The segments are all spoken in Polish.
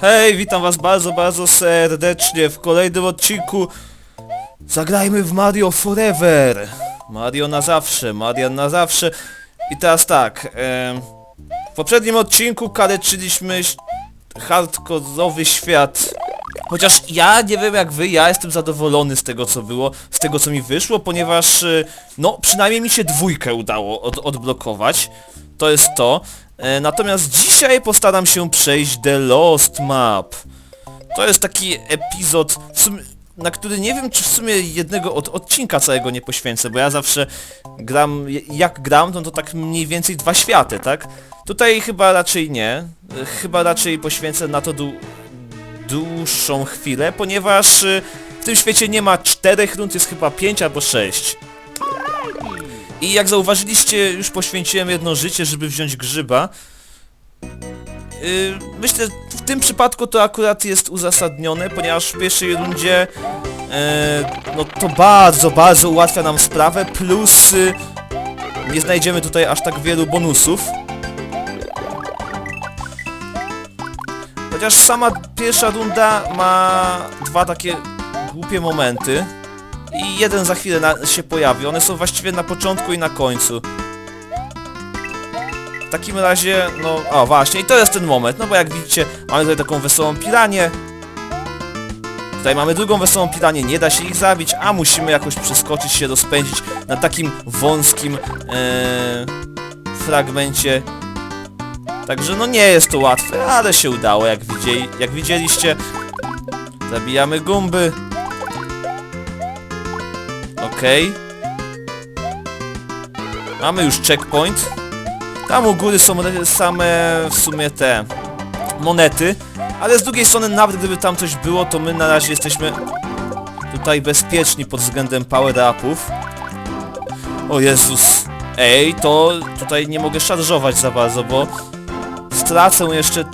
Hej, witam was bardzo, bardzo serdecznie w kolejnym odcinku Zagrajmy w Mario Forever Mario na zawsze, Mario na zawsze I teraz tak, w poprzednim odcinku kaleczyliśmy hardkorowy świat Chociaż ja nie wiem jak wy, ja jestem zadowolony z tego co było, z tego co mi wyszło, ponieważ y, no przynajmniej mi się dwójkę udało od, odblokować. To jest to. E, natomiast dzisiaj postaram się przejść The Lost Map. To jest taki epizod, sumie, na który nie wiem czy w sumie jednego od, odcinka całego nie poświęcę, bo ja zawsze gram, jak gram, no to tak mniej więcej dwa światy, tak? Tutaj chyba raczej nie. E, Chyba raczej poświęcę na to dłu dłuższą chwilę, ponieważ y, w tym świecie nie ma czterech rund, jest chyba pięć albo sześć. I jak zauważyliście, już poświęciłem jedno życie, żeby wziąć grzyba. Yy, myślę, w tym przypadku to akurat jest uzasadnione, ponieważ w pierwszej rundzie yy, no to bardzo, bardzo ułatwia nam sprawę, plus yy, nie znajdziemy tutaj aż tak wielu bonusów. Chociaż sama pierwsza runda ma dwa takie głupie momenty i jeden za chwilę na, się pojawi. One są właściwie na początku i na końcu. W takim razie, no, o właśnie, i to jest ten moment, no bo jak widzicie, mamy tutaj taką wesołą piranię. Tutaj mamy drugą wesołą piranię, nie da się ich zabić, a musimy jakoś przeskoczyć się, rozpędzić na takim wąskim e, fragmencie. Także no nie jest to łatwe, ale się udało, jak, widzieli, jak widzieliście. Zabijamy gumby. Okej. Mamy już checkpoint. Tam u góry są same w sumie te monety, ale z drugiej strony nawet gdyby tam coś było, to my na razie jesteśmy tutaj bezpieczni pod względem power-upów. O Jezus. Ej, to tutaj nie mogę szarżować za bardzo, bo stracę jeszcze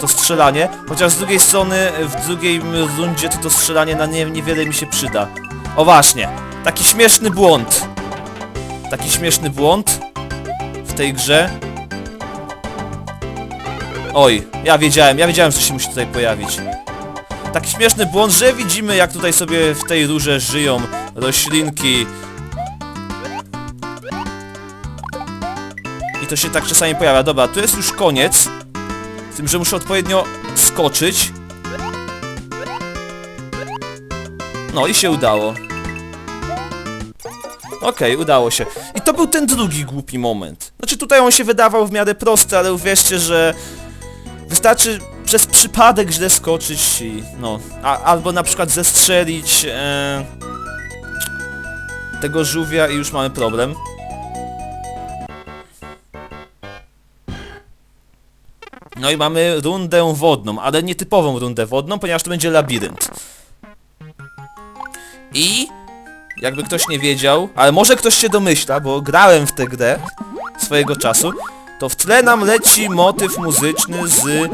to strzelanie, chociaż z drugiej strony w drugiej rundzie to to strzelanie na nie, niewiele mi się przyda. O właśnie, taki śmieszny błąd. Taki śmieszny błąd w tej grze. Oj, ja wiedziałem, ja wiedziałem, co się musi tutaj pojawić. Taki śmieszny błąd, że widzimy jak tutaj sobie w tej rurze żyją roślinki. I to się tak czasami pojawia. Dobra, tu jest już koniec. Z tym, że muszę odpowiednio skoczyć. No i się udało. Okej, udało się. I to był ten drugi głupi moment. Znaczy tutaj on się wydawał w miarę prosty, ale uwierzcie, że wystarczy przez przypadek źle skoczyć i no, a, albo na przykład zestrzelić e, tego żółwia i już mamy problem. No i mamy rundę wodną, ale nietypową rundę wodną, ponieważ to będzie labirynt. I jakby ktoś nie wiedział, ale może ktoś się domyśla, bo grałem w tę grę swojego czasu, to w tle nam leci motyw muzyczny z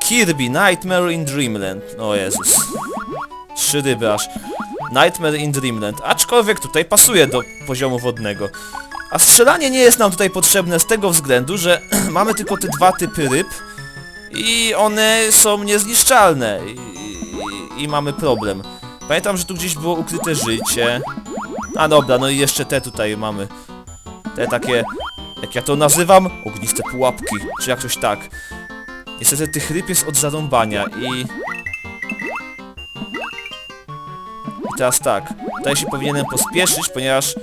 Kirby Nightmare in Dreamland. O Jezus. Trzy ryby aż. Nightmare in Dreamland. Aczkolwiek tutaj pasuje do poziomu wodnego. A strzelanie nie jest nam tutaj potrzebne z tego względu, że mamy tylko te dwa typy ryb i one są niezniszczalne i, i, i mamy problem. Pamiętam, że tu gdzieś było ukryte życie. A dobra, no i jeszcze te tutaj mamy. Te takie, jak ja to nazywam, ogniste pułapki, czy jak coś tak. Niestety tych ryb jest od zarąbania i... I teraz tak, tutaj się powinienem pospieszyć, ponieważ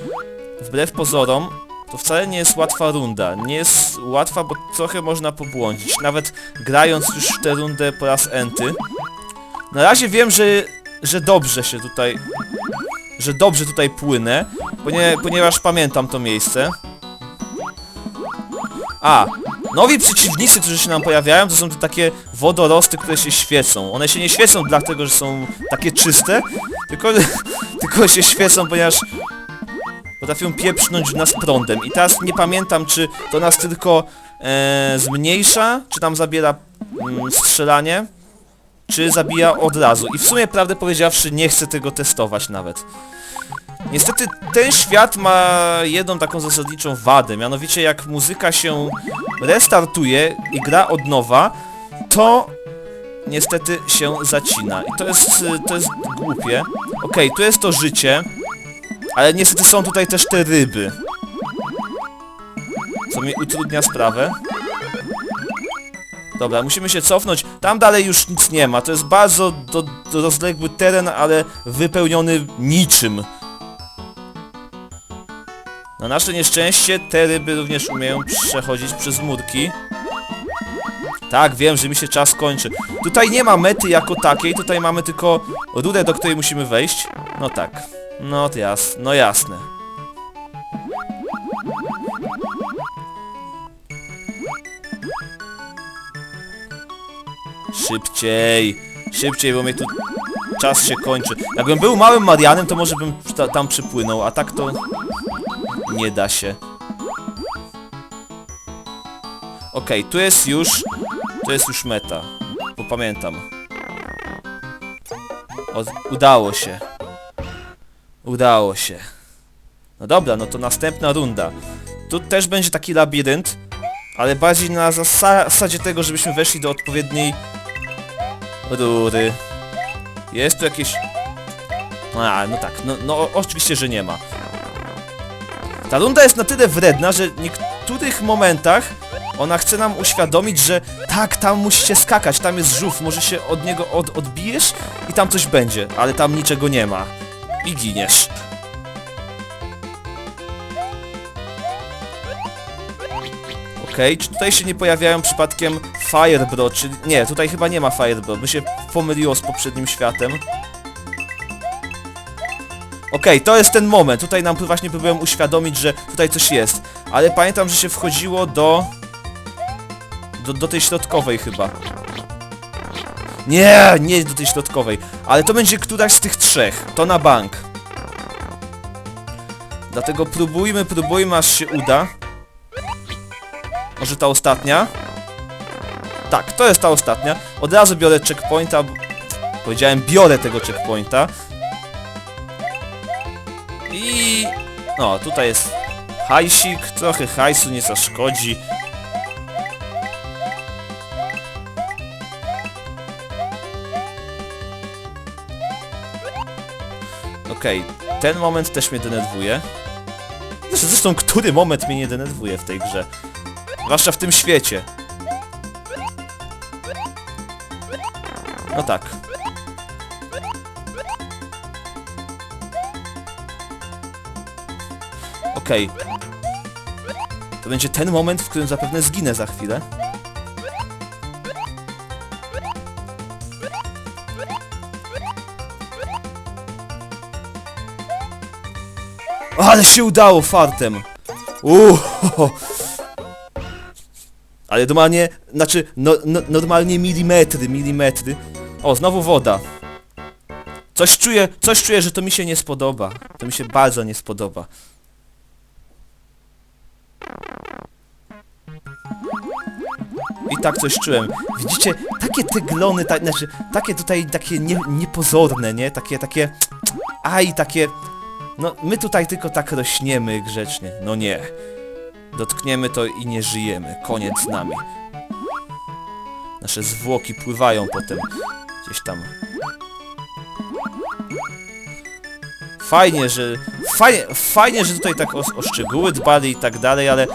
wbrew pozorom to wcale nie jest łatwa runda. Nie jest łatwa, bo trochę można pobłądzić. Nawet grając już tę rundę po raz enty. Na razie wiem, że, że dobrze się tutaj... Że dobrze tutaj płynę, ponie, ponieważ pamiętam to miejsce. A, nowi przeciwnicy, którzy się nam pojawiają, to są te takie wodorosty, które się świecą. One się nie świecą dlatego, że są takie czyste, tylko, tylko się świecą, ponieważ potrafią pieprznąć nas prądem. I teraz nie pamiętam, czy to nas tylko e, zmniejsza, czy nam zabiera mm, strzelanie, czy zabija od razu. I w sumie, prawdę powiedziawszy, nie chcę tego testować nawet. Niestety ten świat ma jedną taką zasadniczą wadę, mianowicie jak muzyka się restartuje i gra od nowa, to niestety się zacina. I to jest, to jest głupie. Okej, tu jest to życie, ale niestety są tutaj też te ryby. Co mi utrudnia sprawę. Dobra, musimy się cofnąć. Tam dalej już nic nie ma. To jest bardzo do, do rozległy teren, ale wypełniony niczym. Na nasze nieszczęście te ryby również umieją przechodzić przez murki. Tak, wiem, że mi się czas kończy. Tutaj nie ma mety jako takiej, tutaj mamy tylko rurę, do której musimy wejść. No tak. No to no jasne. Szybciej, szybciej, bo mnie tu czas się kończy. Jakbym był małym Marianem, to może bym ta, tam przypłynął, a tak to nie da się. Okej, tu jest już, tu jest już meta, bo pamiętam. O, udało się. Udało się. No dobra, no to następna runda. Tu też będzie taki labirynt, ale bardziej na zasa zasadzie tego, żebyśmy weszli do odpowiedniej rury. Jest tu jakieś... A, no tak, no, no oczywiście, że nie ma. Ta runda jest na tyle wredna, że w niektórych momentach ona chce nam uświadomić, że tak, tam musicie skakać, tam jest żółw, może się od niego od, odbijesz i tam coś będzie, ale tam niczego nie ma. I giniesz. Okej, czy tutaj się nie pojawiają przypadkiem Firebro, czy... Nie, tutaj chyba nie ma Firebro, by się pomyliło z poprzednim światem. Okej, to jest ten moment, tutaj nam właśnie próbują uświadomić, że tutaj coś jest. Ale pamiętam, że się wchodziło do... Do, do tej środkowej chyba. Nie, nie do tej środkowej. Ale to będzie któraś z tych trzech. To na bank. Dlatego próbujmy, próbujmy, aż się uda. Może ta ostatnia? Tak, to jest ta ostatnia. Od razu biorę checkpointa. Powiedziałem, biorę tego checkpointa. I... No, tutaj jest hajsik. Trochę hajsu nie zaszkodzi. Okej, ten moment też mnie denerwuje. Zresztą, który moment mnie nie denerwuje w tej grze? Zwłaszcza w tym świecie. No tak. Okej. To będzie ten moment, w którym zapewne zginę za chwilę. Ale się udało fartem! Uuu! Ale normalnie, znaczy, no, no, normalnie milimetry, milimetry. O, znowu woda. Coś czuję, coś czuję, że to mi się nie spodoba. To mi się bardzo nie spodoba. I tak coś czułem. Widzicie, takie te glony, ta, znaczy, takie tutaj, takie nie, niepozorne, nie? Takie, takie, aj, takie, no, my tutaj tylko tak rośniemy grzecznie. No nie. Dotkniemy to i nie żyjemy. Koniec z nami. Nasze zwłoki pływają potem gdzieś tam. Fajnie, że... Fajnie, fajnie że tutaj tak o, o szczegóły dbali i tak dalej, ale...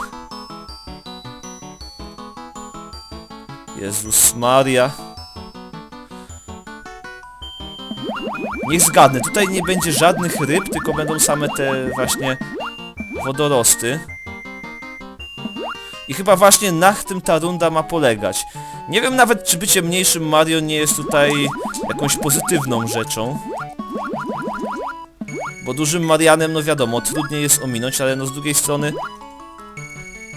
Jezus Maria. Niech zgadnę, tutaj nie będzie żadnych ryb, tylko będą same te właśnie wodorosty. I chyba właśnie na tym ta runda ma polegać. Nie wiem nawet, czy bycie mniejszym Mario nie jest tutaj jakąś pozytywną rzeczą. Bo dużym Marianem, no wiadomo, trudniej jest ominąć, ale no z drugiej strony...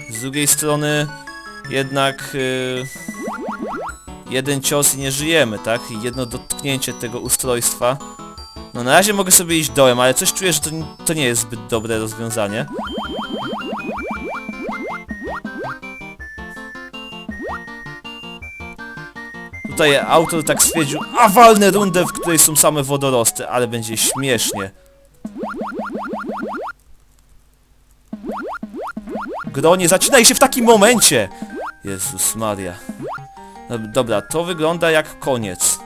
Z drugiej strony jednak... Yy, jeden cios i nie żyjemy, tak? I jedno dotknięcie tego ustrojstwa. No na razie mogę sobie iść dołem, ale coś czuję, że to, to nie jest zbyt dobre rozwiązanie. Tutaj autor tak stwierdził, a walnę rundę, w której są same wodorosty, ale będzie śmiesznie. Gro, nie zaczynaj się w takim momencie! Jezus Maria. Dob- Dobra, to wygląda jak koniec.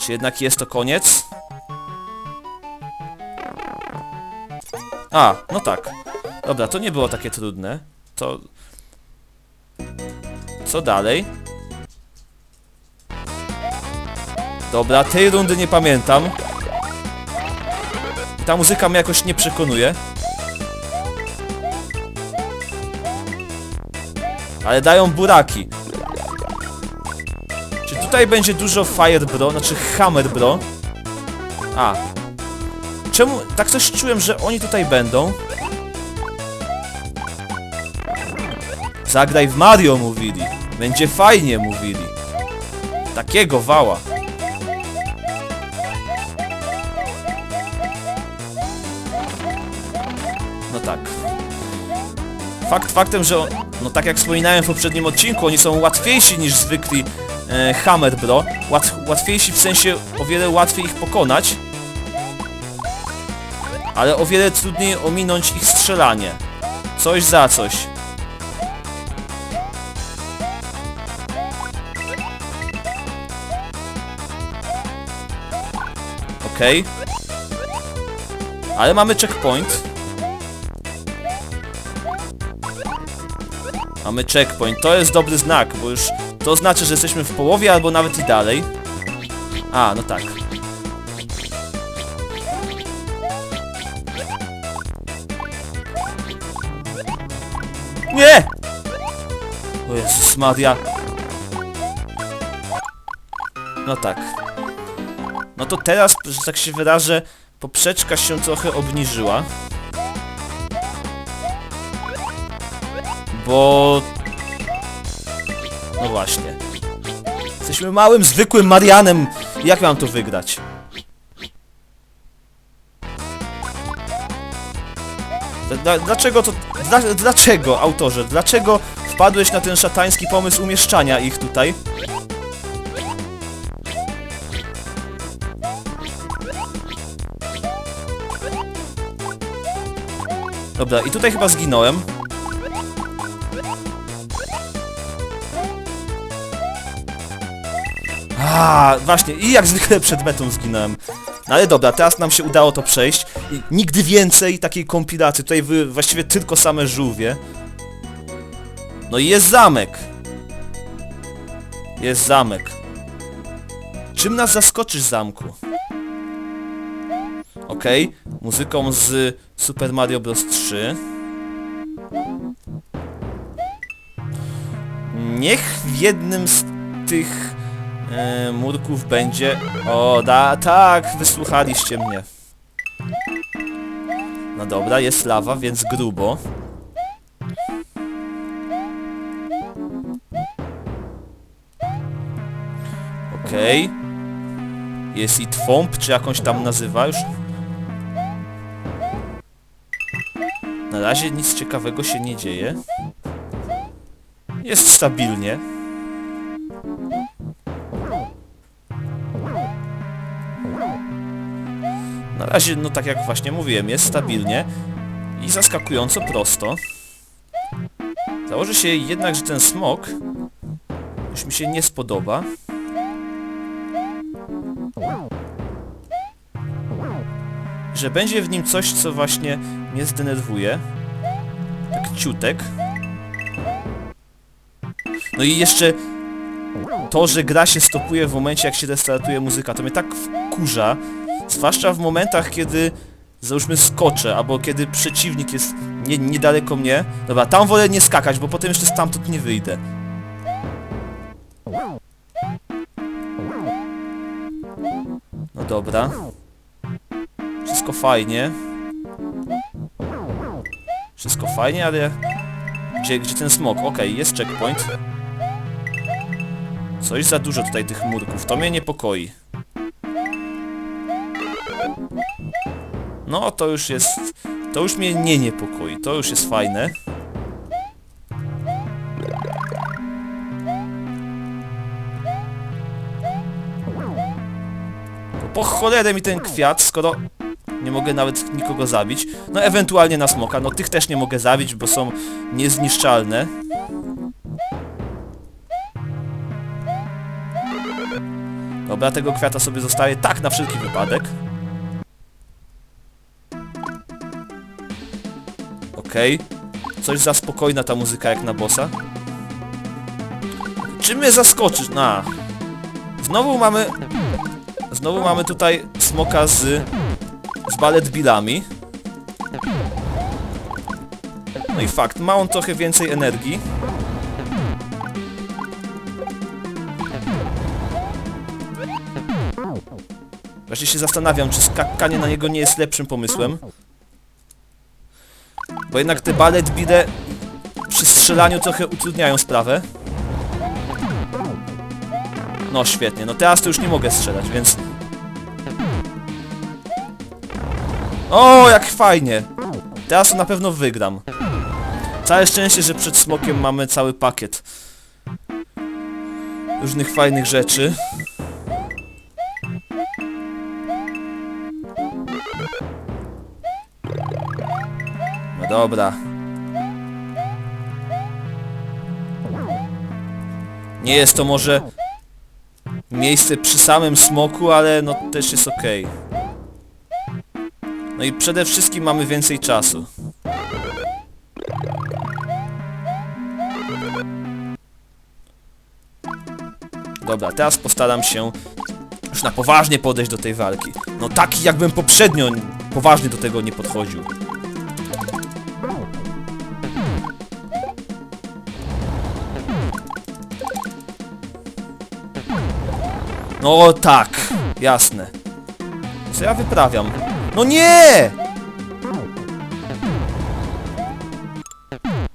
Czy jednak jest to koniec? A, no tak. Dobra, to nie było takie trudne. To... Co dalej? Dobra, tej rundy nie pamiętam. Ta muzyka mnie jakoś nie przekonuje. Ale dają buraki. Czy tutaj będzie dużo Fire Bro, znaczy Hammer Bro? A. Czemu? Tak coś czułem, że oni tutaj będą. Zagraj w Mario mówili. Będzie fajnie mówili. Takiego wała. Fakt faktem, że no tak jak wspominałem w poprzednim odcinku, oni są łatwiejsi niż zwykli e, Hammer Bro. Łat, łatwiejsi w sensie o wiele łatwiej ich pokonać. Ale o wiele trudniej ominąć ich strzelanie. Coś za coś. Okej. Ale mamy checkpoint. Mamy checkpoint. To jest dobry znak, bo już to znaczy, że jesteśmy w połowie albo nawet i dalej. A, no tak. Nie! O Jezus Maria. No tak. No to teraz, że tak się wyrażę, poprzeczka się trochę obniżyła. Bo... No właśnie. Jesteśmy małym, zwykłym Marianem. Jak mam to wygrać? Dla- Dla, dlaczego to... Dla, dlaczego, autorze? Dlaczego wpadłeś na ten szatański pomysł umieszczania ich tutaj? Dobra, i tutaj chyba zginąłem. Właśnie, i jak zwykle przed metą zginąłem. No ale dobra, teraz nam się udało to przejść. I nigdy więcej takiej kompilacji. Tutaj wy, właściwie tylko same żółwie. No i jest zamek. Jest zamek. Czym nas zaskoczysz, zamku? Okej, muzyką z Super Mario Bros. 3. Niech w jednym z tych e, murków będzie... O, da, tak, wysłuchaliście mnie. No dobra, jest lawa, więc grubo. Okej. Jest i Twomp, czy jakąś tam nazywa już? Na razie nic ciekawego się nie dzieje. Jest stabilnie. Razie, no tak jak właśnie mówiłem, jest stabilnie i zaskakująco prosto. Założę się jednak, że ten smok już mi się nie spodoba. Że będzie w nim coś, co właśnie mnie zdenerwuje. Tak ciutek. No i jeszcze to, że gra się stopuje w momencie, jak się restartuje muzyka, to mnie tak wkurza. Zwłaszcza w momentach, kiedy załóżmy skoczę, albo kiedy przeciwnik jest nie, niedaleko mnie. Dobra, tam wolę nie skakać, bo potem jeszcze stamtąd nie wyjdę. No dobra. Wszystko fajnie. Wszystko fajnie, ale... Gdzie, gdzie ten smok? Okej, jest checkpoint. Coś za dużo tutaj tych murków, to mnie niepokoi. No, to już jest... To już mnie nie niepokoi, to już jest fajne. Po cholerę mi ten kwiat, skoro nie mogę nawet nikogo zabić. No ewentualnie na smoka, no tych też nie mogę zabić, bo są niezniszczalne. Dobra, tego kwiata sobie zostaje tak na wszelki wypadek. Okej. Coś za spokojna ta muzyka jak na bossa. Czy mnie zaskoczysz? Na. Znowu mamy... Znowu mamy tutaj smoka z... z ballet billami. No i fakt, ma on trochę więcej energii. Właśnie się zastanawiam, czy skakanie na niego nie jest lepszym pomysłem. Bo jednak te ballet bide przy strzelaniu trochę utrudniają sprawę. No świetnie, no teraz to już nie mogę strzelać, więc... O, jak fajnie! Teraz to na pewno wygram. Całe szczęście, że przed smokiem mamy cały pakiet różnych fajnych rzeczy. Dobra. Nie jest to może miejsce przy samym smoku, ale no też jest okej. No i przede wszystkim mamy więcej czasu. Dobra, teraz postaram się już na poważnie podejść do tej walki. No taki jakbym poprzednio poważnie do tego nie podchodził. No tak, jasne. Co ja wyprawiam? No nie!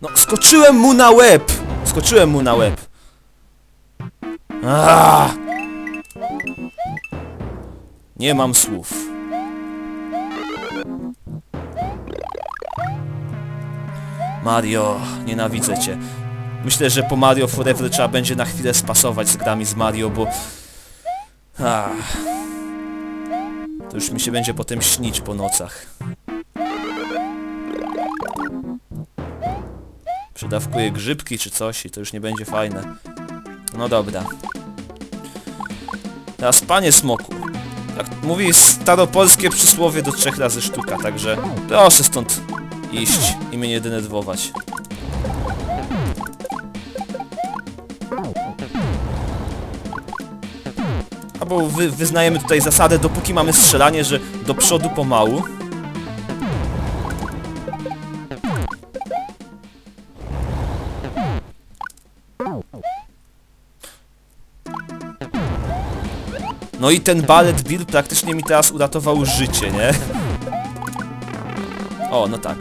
No skoczyłem mu na łeb! Skoczyłem mu na łeb. Aaaa! Nie mam słów. Mario, nienawidzę cię. Myślę, że po Mario Forever trzeba będzie na chwilę spasować z grami z Mario, bo... Ach. To już mi się będzie potem śnić po nocach. Przedawkuję grzybki czy coś i to już nie będzie fajne. No dobra. Teraz panie smoku. Jak mówi staropolskie przysłowie do trzech razy sztuka, także proszę stąd iść i mnie nie denerwować. Albo wy, wyznajemy tutaj zasadę, dopóki mamy strzelanie, że do przodu pomału. No i ten ballet Bill praktycznie mi teraz uratował życie, nie? O, no tak.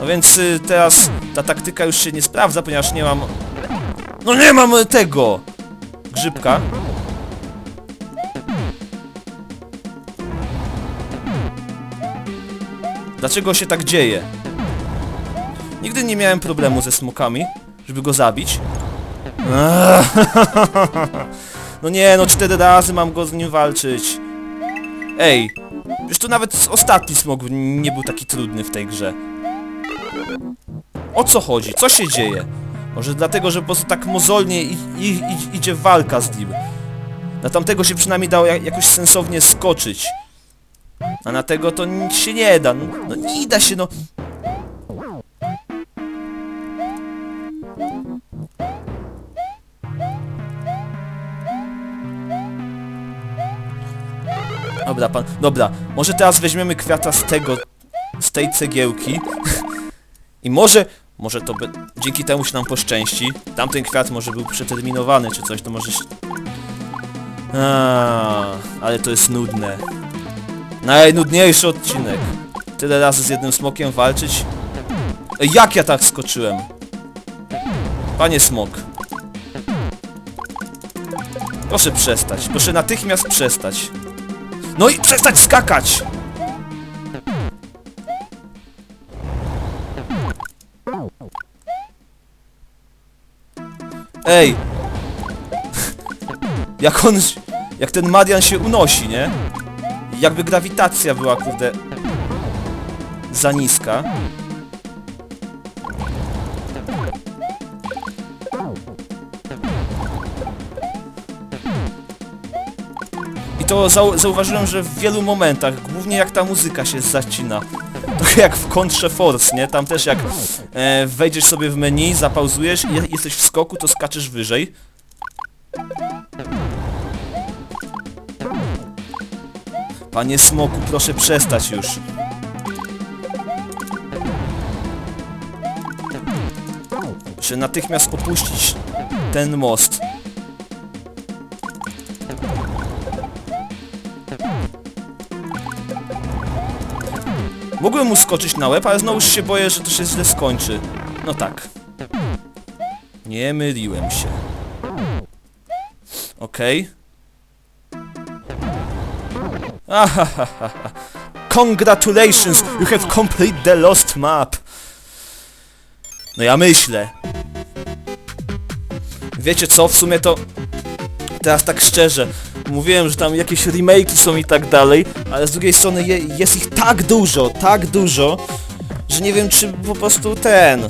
No więc y, teraz ta taktyka już się nie sprawdza, ponieważ nie mam... No nie mam tego! Grzybka. Dlaczego się tak dzieje? Nigdy nie miałem problemu ze smokami, żeby go zabić. No nie, no cztery razy mam go z nim walczyć. Ej, już to nawet ostatni smok nie był taki trudny w tej grze. O co chodzi? Co się dzieje? Może dlatego, że po prostu tak mozolnie i, i, idzie walka z nim. Na tamtego się przynajmniej dało jak, jakoś sensownie skoczyć. A na tego to nic się nie da. No, no nie da się, no. Dobra, pan... Dobra, może teraz weźmiemy kwiata z tego... Z tej cegiełki. I może... Może to by... Dzięki temu się nam poszczęści. Tamten kwiat może był przeterminowany czy coś, to może. Aaaa, ale to jest nudne. Najnudniejszy odcinek. Tyle razy z jednym smokiem walczyć. Jak ja tak skoczyłem? Panie smok. Proszę przestać. Proszę natychmiast przestać. No i przestać skakać! Ej! Jak on... Jak ten Marian się unosi, nie? Jakby grawitacja była, kurde... Za niska. to zau zauważyłem, że w wielu momentach, głównie jak ta muzyka się zacina, trochę jak w kontrze Force, nie? Tam też jak e, wejdziesz sobie w menu, zapauzujesz i je- jesteś w skoku, to skaczesz wyżej. Panie Smoku, proszę przestać już. Muszę natychmiast opuścić ten most. Mogłem mu skoczyć na łeb, ale znowu się boję, że to się źle skończy. No tak. Nie myliłem się. Okej. Ahahaha. Congratulations! You have complete the lost map! No ja myślę. Wiecie co, w sumie to... Teraz tak szczerze, mówiłem, że tam jakieś remake'i są i tak dalej, ale z drugiej strony je, jest ich tak dużo, tak dużo, że nie wiem czy po prostu ten...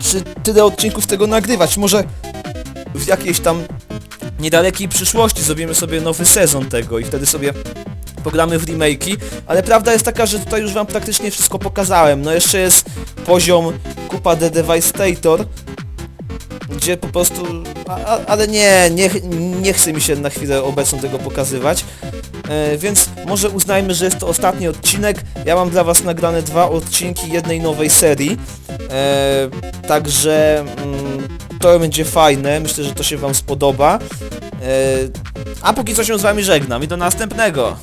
Czy tyle odcinków tego nagrywać, może w jakiejś tam niedalekiej przyszłości zrobimy sobie nowy sezon tego i wtedy sobie pogramy w remake'i, ale prawda jest taka, że tutaj już wam praktycznie wszystko pokazałem. No jeszcze jest poziom Kupa The Devastator, gdzie po prostu... A, a, ale nie, nie, nie chce mi się na chwilę obecną tego pokazywać. E, więc może uznajmy, że jest to ostatni odcinek. Ja mam dla was nagrane dwa odcinki jednej nowej serii. E, także mm, to będzie fajne. Myślę, że to się wam spodoba. E, a póki co się z wami żegnam i do następnego.